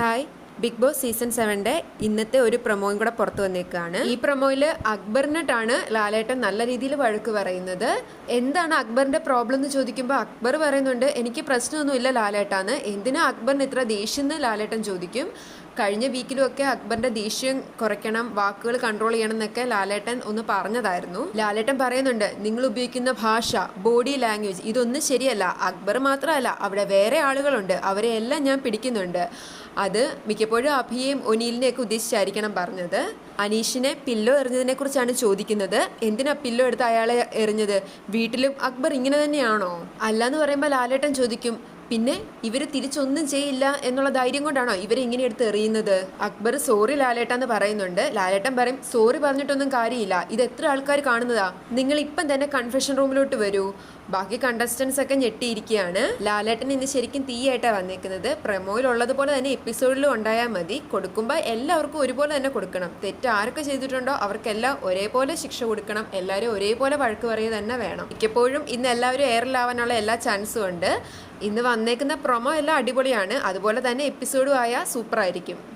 Hi big Boss season സെവന്റെ ഇന്നത്തെ ഒരു പ്രൊമോയും കൂടെ പുറത്തു വന്നേക്കാണ്. ഈ പ്രൊമോയിൽ അക്ബറിനിട്ടാണ് ലാലേട്ടൻ നല്ല രീതിയിൽ വഴക്ക് പറയുന്നത്. എന്താണ് അക്ബറിന്റെ പ്രോബ്ലം എന്ന് ചോദിക്കുമ്പോൾ അക്ബർ പറയുന്നുണ്ട് എനിക്ക് പ്രശ്നമൊന്നുമില്ല ലാലേട്ടാന്ന്. എന്തിനാ അക്ബറിന് ഇത്ര ദേഷ്യം എന്ന് ലാലേട്ടൻ ചോദിക്കും. കഴിഞ്ഞ വീക്കിലുമൊക്കെ അക്ബറിന്റെ ദേഷ്യം കുറയ്ക്കണം വാക്കുകൾ കൺട്രോൾ ചെയ്യണം എന്നൊക്കെ ലാലേട്ടൻ ഒന്ന് പറഞ്ഞതായിരുന്നു. ലാലേട്ടൻ പറയുന്നുണ്ട് നിങ്ങൾ ഉപയോഗിക്കുന്ന ഭാഷ ബോഡി ലാംഗ്വേജ് ഇതൊന്നും ശരിയല്ല. അക്ബർ മാത്രമല്ല അവിടെ വേറെ ആളുകളുണ്ട്. അവരെ എല്ലാം ഞാൻ പിടിക്കുന്നുണ്ട്. അത് മിക്കപ്പോഴും അഭിയെയും ഒനീലിനെയൊക്കെ ഉദ്ദേശിച്ചായിരിക്കണം പറഞ്ഞത്. അനീഷിനെ പില്ലോ എറിഞ്ഞതിനെ കുറിച്ചാണ് ചോദിക്കുന്നത്. എന്തിനാ പില്ലോ എടുത്ത് അയാളെ എറിഞ്ഞത്? വീട്ടിലും അക്ബർ ഇങ്ങനെ തന്നെയാണോ? അല്ലാന്ന് പറയുമ്പോൾ ലാലേട്ടൻ ചോദിക്കും പിന്നെ ഇവർ തിരിച്ചൊന്നും ചെയ്യില്ല എന്നുള്ള ധൈര്യം കൊണ്ടാണോ ഇവരെ ഇങ്ങനെ എടുത്ത് എറിയുന്നത്? അക്ബർ സോറി ലാലേട്ട എന്ന് പറയുന്നുണ്ട്. ലാലേട്ടൻ പറയും സോറി പറഞ്ഞിട്ടൊന്നും കാര്യമില്ല. ഇത് എത്ര ആൾക്കാർ കാണുന്നതാ? നിങ്ങൾ ഇപ്പം തന്നെ കൺഫെഷൻ റൂമിലോട്ട് വരൂ. ബാക്കി കണ്ടസ്റ്റൻസ് ഒക്കെ ഞെട്ടിയിരിക്കുകയാണ്. ലാലേട്ടൻ ഇന്ന് ശരിക്കും തീയായിട്ടാണ് വന്നേക്കുന്നത്. പ്രമോയിലുള്ളതുപോലെ തന്നെ എപ്പിസോഡിലും ഉണ്ടായാൽ മതി. കൊടുക്കുമ്പോൾ എല്ലാവർക്കും ഒരുപോലെ തന്നെ കൊടുക്കണം. തെറ്റ് ആരൊക്കെ ചെയ്തിട്ടുണ്ടോ അവർക്കെല്ലാം ഒരേപോലെ ശിക്ഷ കൊടുക്കണം. എല്ലാവരും ഒരേപോലെ വഴക്ക് പറയുക തന്നെ വേണം. മിക്കപ്പോഴും ഇന്ന് എല്ലാവരും എയറിലാവാനുള്ള എല്ലാ ചാൻസും ഉണ്ട്. ഇന്ന് വന്നേക്കുന്ന പ്രൊമോ എല്ലാം അടിപൊളിയാണ്. അതുപോലെ തന്നെ എപ്പിസോഡും ആയാൽ സൂപ്പർ ആയിരിക്കും.